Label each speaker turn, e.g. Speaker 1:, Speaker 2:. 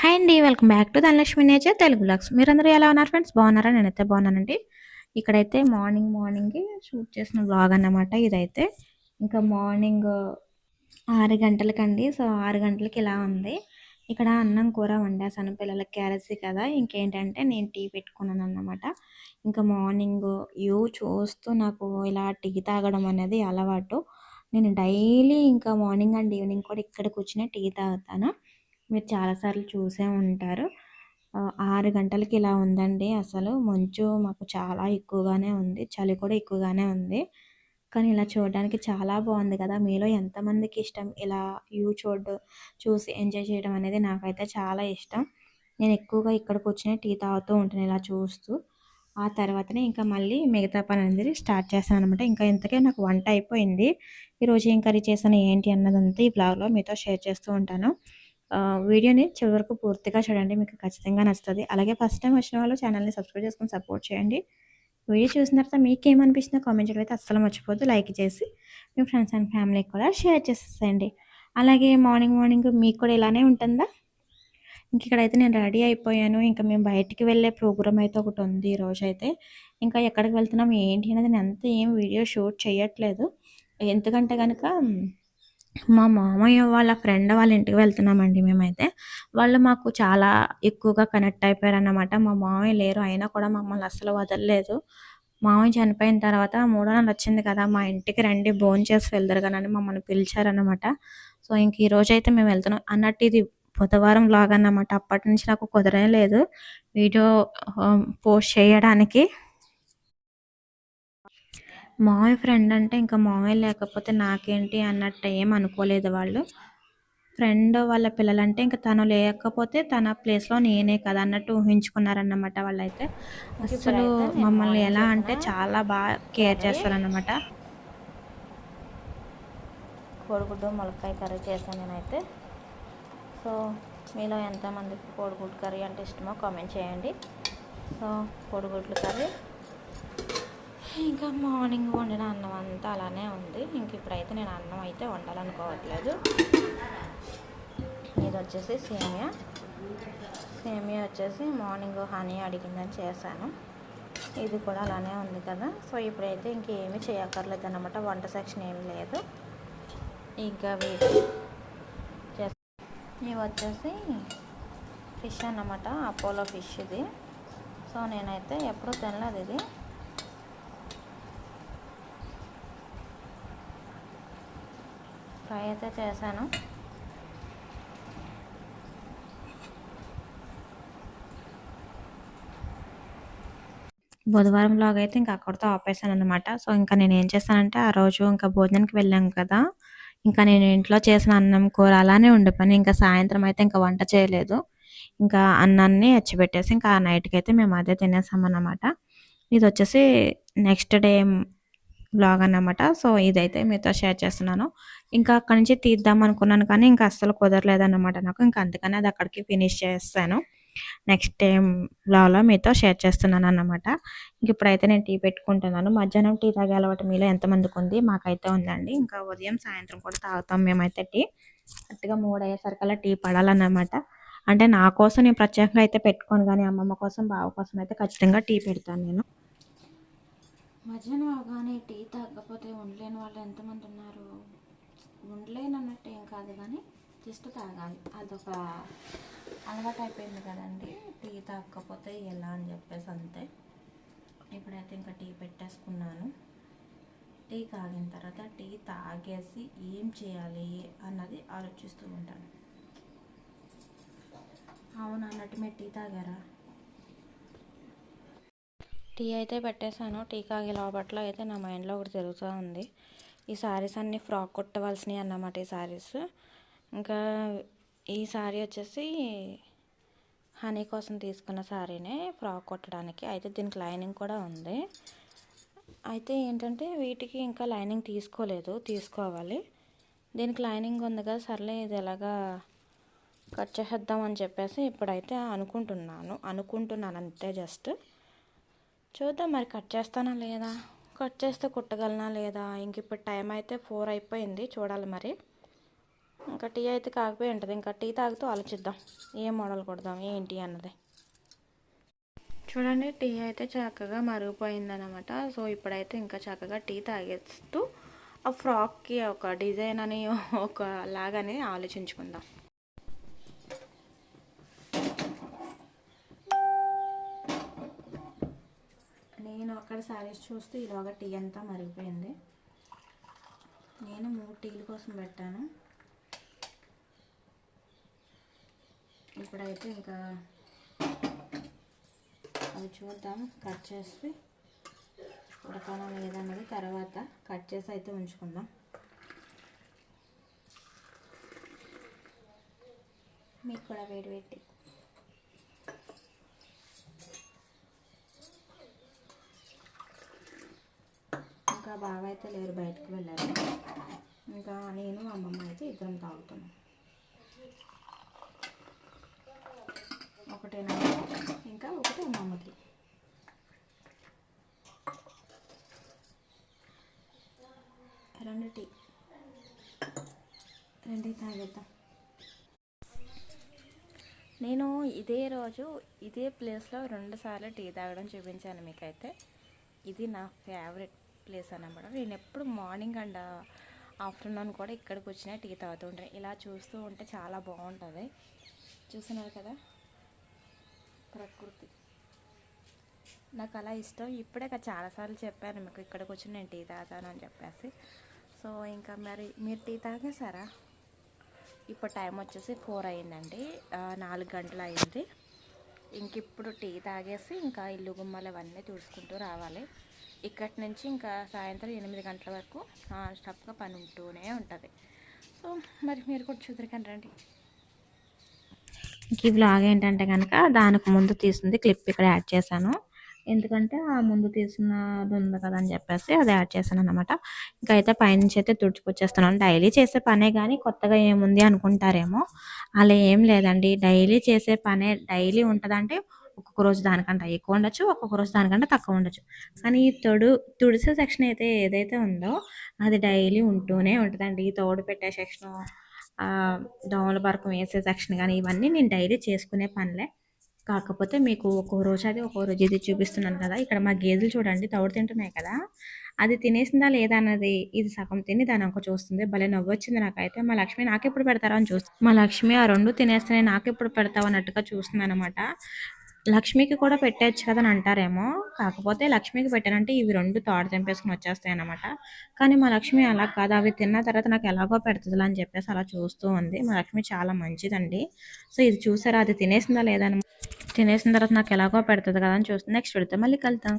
Speaker 1: Hi అండి welcome back to Dhanalakshmi nature Telugu lakhs మీరందరూ ఎలా ఉన్నారు ఫ్రెండ్స్ బాగున్నారా? నేనైతే బాగున్నానండి. ఇక్కడైతే మార్నింగ్ మార్నింగ్ షూట్ చేసిన బ్లాగ్ అన్నమాట ఇదైతే. ఇంకా మార్నింగ్ uh, ఆరు గంటలకండి. సో ఆరు గంటలకి ఇలా ఉంది. ఇక్కడ అన్నం కూర వండేసాను. పిల్లలకి క్యారెట్సీ కదా ఇంకేంటంటే నేను టీ పెట్టుకున్నాను అన్నమాట. ఇంకా మార్నింగ్ యూ చూస్తూ నాకు ఇలా టీ తాగడం అనేది అలవాటు. నేను డైలీ ఇంకా మార్నింగ్ అండ్ ఈవినింగ్ కూడా ఇక్కడ కూర్చుని టీ తాగుతాను. మీరు చాలాసార్లు చూసే ఉంటారు. ఆరు గంటలకి ఇలా ఉందండి అసలు. మంచు మాకు చాలా ఎక్కువగానే ఉంది. చలి కూడా ఎక్కువగానే ఉంది. కానీ ఇలా చూడడానికి చాలా బాగుంది కదా. మీలో ఎంతమందికి ఇష్టం? ఇలా వ్యూ చూడ చూసి ఎంజాయ్ చేయడం అనేది నాకైతే చాలా ఇష్టం. నేను ఎక్కువగా ఇక్కడ కూర్చొని టీ తాగుతూ ఉంటాను ఇలా చూస్తూ. ఆ తర్వాతనే ఇంకా మళ్ళీ మిగతా పని అనేది స్టార్ట్ చేస్తాను అనమాట ఇంకా ఇంతకే నాకు వంట అయిపోయింది. ఈరోజు ఏం కర్రీ చేశాను ఏంటి అన్నదంతా ఈ బ్లాగ్లో మీతో షేర్ చేస్తూ ఉంటాను. వీడియోని చివరి వరకు పూర్తిగా చూడండి మీకు ఖచ్చితంగా నచ్చుతుంది. అలాగే ఫస్ట్ టైం వచ్చిన వాళ్ళు ఛానల్ని సబ్స్క్రైబ్ చేసుకొని సపోర్ట్ చేయండి. వీడియో చూసిన తర్వాత మీకు కామెంట్ చేయడం అయితే అస్సలు మర్చిపోద్దు లైక్ చేసి మీ ఫ్రెండ్స్ అండ్ ఫ్యామిలీకి కూడా షేర్ చేసేసేయండి. అలాగే మార్నింగ్ మార్నింగ్ మీకు కూడా ఇలానే ఉంటుందా? ఇంక ఇక్కడైతే నేను రెడీ అయిపోయాను. ఇంకా మేము బయటికి వెళ్ళే ప్రోగ్రామ్ అయితే ఒకటి ఉంది ఈరోజు అయితే. ఇంకా ఎక్కడికి వెళ్తున్నాం ఏంటి అనేది నేను అంత ఏం వీడియో షూట్ చేయట్లేదు. ఎందుకంటే కనుక మా మామయ్య వాళ్ళ ఫ్రెండ్ వాళ్ళ ఇంటికి వెళ్తున్నామండి మేమైతే. వాళ్ళు మాకు చాలా ఎక్కువగా కనెక్ట్ అయిపోయారన్నమాట. మా మామయ్య లేరు అయినా కూడా మమ్మల్ని అస్సలు వదలలేదు. మామయ్య చనిపోయిన తర్వాత మూడో నెలలు వచ్చింది కదా మా ఇంటికి రండి భోజనం చేసి వెళ్తారు కానీ మమ్మల్ని పిలిచారనమాట సో ఇంక ఈ రోజు అయితే మేము వెళ్తున్నాం అన్నట్టు ఇది బుధవారం లాగా అన్నమాట అప్పటి నుంచి నాకు కుదరనే లేదు. వీడియో పోస్ట్ చేయడానికి మామయ్య ఫ్రెండ్ అంటే ఇంకా మామయ్య లేకపోతే నాకేంటి అన్నట్టు ఏం అనుకోలేదు వాళ్ళు. ఫ్రెండ్ వాళ్ళ పిల్లలంటే ఇంకా తను లేకపోతే తన ప్లేస్లో నేనే కదా అన్నట్టు ఊహించుకున్నారన్నమాట వాళ్ళైతే. అసలు మమ్మల్ని ఎలా అంటే చాలా బాగా కేర్ చేస్తారన్నమాట. కోడిగుడ్డు మొలకాయ కర్రీ చేశాను నేనైతే. సో మీలో ఎంతమందికి కోడిగుడ్డు కర్రీ అంటే ఇష్టమో కామెంట్ చేయండి. సో కోడిగుడ్లు కర్రీ. ఇంకా మార్నింగ్ వండిన అన్నం అంతా అలానే ఉంది. ఇంక ఇప్పుడైతే నేను అన్నం అయితే వండాలనుకోవట్లేదు. ఇది వచ్చేసి సేమియా. సేమియా వచ్చేసి మార్నింగ్ హనీ అడిగిందని చేశాను. ఇది కూడా అలానే ఉంది కదా. సో ఇప్పుడైతే ఇంకేమీ చేయక్కర్లేదు అనమాట వంట సెక్షన్ ఏమి లేదు. ఇంకా వీటి ఇవి వచ్చేసి ఫిష్ అన్నమాట. అపోలో ఫిష్ ఇది. సో నేనైతే ఎప్పుడూ తినలేదు ఇది. ఫ్రై అయితే చేశాను. బుధవారం లాగా అయితే ఇంకా అక్కడితో ఆపేసాను అనమాట సో ఇంకా నేను ఏం చేస్తానంటే ఆ రోజు ఇంకా భోజనానికి వెళ్ళాం కదా. ఇంకా నేను ఇంట్లో చేసిన అన్నం కూర అలానే ఉండిపోయి ఇంకా సాయంత్రం అయితే ఇంకా వంట చేయలేదు. ఇంకా అన్నాన్ని ఎచ్చిపెట్టేసి ఇంకా ఆ నైట్కి అయితే మేము అదే తినేసాం అన్నమాట ఇది వచ్చేసి నెక్స్ట్ డే బ్లాగ్ అన్నమాట. సో ఇదైతే మీతో షేర్ చేస్తున్నాను. ఇంకా అక్కడి నుంచి తీద్దాం అనుకున్నాను కానీ ఇంకా అస్సలు కుదరలేదన్నమాట నాకు. ఇంకా అందుకని అది అక్కడికి ఫినిష్ చేస్తాను నెక్స్ట్ టైం బ్లాగ్లో మీతో షేర్ చేస్తున్నాను అన్నమాట. ఇంక ఇప్పుడైతే నేను టీ పెట్టుకుంటున్నాను. మధ్యాహ్నం టీ తాగే అలవాటు మీలో ఎంతమందికి ఉంది? మాకైతే ఉందండి. ఇంకా ఉదయం సాయంత్రం కూడా తాగుతాం మేమైతే టీ. కరెక్ట్గా మూడు అయ్యేసరికల్లా టీ పడాలన్నమాట. అంటే నా కోసం నేను ప్రత్యేకంగా అయితే పెట్టుకోను. కానీ అమ్మమ్మ కోసం బావ కోసం అయితే ఖచ్చితంగా టీ పెడతాను నేను. మధ్యాహ్నం అవగానే టీ తాగకపోతే ఉండలేని వాళ్ళు ఎంతమంది ఉన్నారు? ఉండలేని అన్నట్టు ఏం కాదు కానీ జస్ట్ తాగాలి. అదొక అలవాటు అయిపోయింది కదండి. టీ తాగకపోతే ఎలా అని చెప్పేసి అంతే. ఇప్పుడైతే ఇంకా టీ పెట్టేసుకున్నాను. టీ తాగిన తర్వాత టీ తాగేసి ఏం చేయాలి అన్నది ఆలోచిస్తూ ఉంటాను. అవును అన్నట్టు మీరు టీ తాగారా? టీ అయితే పెట్టేశాను. టీ కాగే లోపట్లో అయితే నా మైండ్లో ఒకటి జరుగుతూ ఉంది. ఈ శారీస్ అన్నీ ఫ్రాక్ కుట్టవలసినవి అన్నమాట ఈ శారీస్ ఇంకా ఈ శారీ వచ్చేసి హనీ కోసం తీసుకున్న శారీనే ఫ్రాక్ కుట్టడానికి. అయితే దీనికి లైనింగ్ కూడా ఉంది. అయితే ఏంటంటే వీటికి ఇంకా లైనింగ్ తీసుకోలేదు. తీసుకోవాలి. దీనికి లైనింగ్ ఉంది కదా సర్లే ఇది ఎలాగా కట్ చేసేద్దామని చెప్పేసి ఇప్పుడైతే అనుకుంటున్నాను. అనుకుంటున్నాను అంతే జస్ట్. చూద్దాం మరి కట్ చేస్తానా లేదా? కట్ చేస్తే కుట్టగలనా లేదా? ఇంక ఇప్పుడు టైం అయితే ఫోర్ అయిపోయింది చూడాలి మరి. ఇంకా టీ అయితే కాకపోయి ఉంటుంది ఇంకా టీ తాగుతూ ఆలోచిద్దాం. ఏ మోడల్ కొడదాం ఏంటి అన్నది. చూడండి టీ అయితే చక్కగా మరిగిపోయిందనమాట సో ఇప్పుడైతే ఇంకా చక్కగా టీ తాగేస్తూ ఆ ఫ్రాక్కి ఒక డిజైన్ అని ఒక లాగని ఆలోచించుకుందాం నేను అక్కడ శారీస్ చూస్తూ ఇలాగ టీ అంతా మరిగిపోయింది. నేను మూడు టీల కోసం పెట్టాను. ఇప్పుడైతే ఇంకా అవి చూద్దాం కట్ చేసి ఉడకాలా లేదన్నది తర్వాత కట్ చేసి అయితే ఉంచుకుందాం. మీకు కూడా వేడి పెట్టి బావ బాగా అయితే లేరు బయటకు వెళ్ళారు. ఇంకా నేను అమ్మమ్మ అయితే ఇద్దరం తాగుతున్నాం. ఒకటేనా? ఇంకా ఒకటి అమ్మమ్మకి రెండు టీ. రెండు తాగేద్దాం. నేను ఇదే రోజు ఇదే ప్లేస్లో రెండుసార్లు టీ తాగడం చూపించాను మీకైతే. ఇది నా ఫేవరెట్ ప్లేస్ అన్నమాట నేను ఎప్పుడు మార్నింగ్ అండ్ ఆఫ్టర్నూన్ కూడా ఇక్కడికి వచ్చిన టీ తాగుతూ ఉంటాను ఇలా చూస్తూ ఉంటే చాలా బాగుంటుంది. చూస్తున్నారు కదా? ప్రకృతి. నాకు అలా ఇష్టం. ఇప్పుడే చాలాసార్లు చెప్పాను మీకు ఇక్కడికి వచ్చి నేను టీ తాగుతాను అని చెప్పేసి. సో ఇంకా మరి మీరు టీ తాగేసారా ఇప్పుడు టైం వచ్చేసి ఫోర్ అయిందండి. నాలుగు గంటలు అయింది. ఇంక ఇప్పుడు టీ తాగేసి ఇంకా ఇల్లు గుమ్మలు అవన్నీ చూసుకుంటూ రావాలి. ఇక్కడి నుంచి ఇంకా సాయంత్రం ఎనిమిది గంటల వరకు స్టాప్గా పని ఉంటూనే ఉంటుంది. సో మరి మీరు కూడా చూద్దరికండి రండి. ఈ బ్లాగ్ ఏంటంటే కనుక దానికి ముందు తీసింది క్లిప్ ఇక్కడ యాడ్ చేశాను. ఎందుకంటే ఆ ముందు తీసినది ఉంది కదా అని చెప్పేసి అది యాడ్ చేశాను అనమాట ఇంకా అయితే పైనుంచి అయితే తుడుచుకొచ్చేస్తున్నాను. డైలీ చేసే పనే కానీ కొత్తగా ఏముంది అనుకుంటారేమో. అలా ఏం లేదండి. డైలీ చేసే పనే డైలీ ఉంటుందంటే ఒక్కొక్క రోజు దానికంటే ఎక్కువ ఉండొచ్చు ఒక్కొక్క రోజు దానికంటే తక్కువ ఉండొచ్చు. కానీ ఈ తొడు తుడిసే సెక్షన్ అయితే ఏదైతే ఉందో అది డైలీ ఉంటూనే ఉంటుందండి. ఈ తోడు పెట్టే సెక్షన్ దోమల బరకం వేసే సెక్షన్ కానీ ఇవన్నీ నేను డైలీ చేసుకునే పనులే. కాకపోతే మీకు ఒక్కో రోజు అది ఒక్కో రోజు ఇది చూపిస్తున్నాను కదా. ఇక్కడ మా గేదెలు చూడండి తౌడు తింటున్నాయి కదా. అది తినేసిందా లేదా అన్నది ఇది సగం తిని దాని ఒక చూస్తుంది. భలే నవ్వొచ్చింది నాకైతే. మా లక్ష్మి నాకెప్పుడు పెడతారా అని చూస్తుంది. మా లక్ష్మి ఆ రెండు తినేస్తేనే నాకెప్పుడు పెడతావు అన్నట్టుగా చూస్తుంది అనమాట లక్ష్మికి కూడా పెట్టచ్చు కదా అని అంటారేమో. కాకపోతే లక్ష్మికి పెట్టానంటే ఇవి రెండు తోట తెంపేసుకుని వచ్చేస్తాయి అనమాట కానీ మా లక్ష్మి అలా కాదు. అవి తిన్న తర్వాత నాకు ఎలాగో పెడుతుంది అని చెప్పేసి అలా చూస్తూ ఉంది. మా లక్ష్మి చాలా మంచిదండి. సో ఇది చూసారా? అది తినేసిందా లేదా తినేసిన తర్వాత నాకు ఎలాగో పెడుతుంది కదా అని చూస్తుంది నెక్స్ట్ పెడితే మళ్ళీ కలుద్దాం.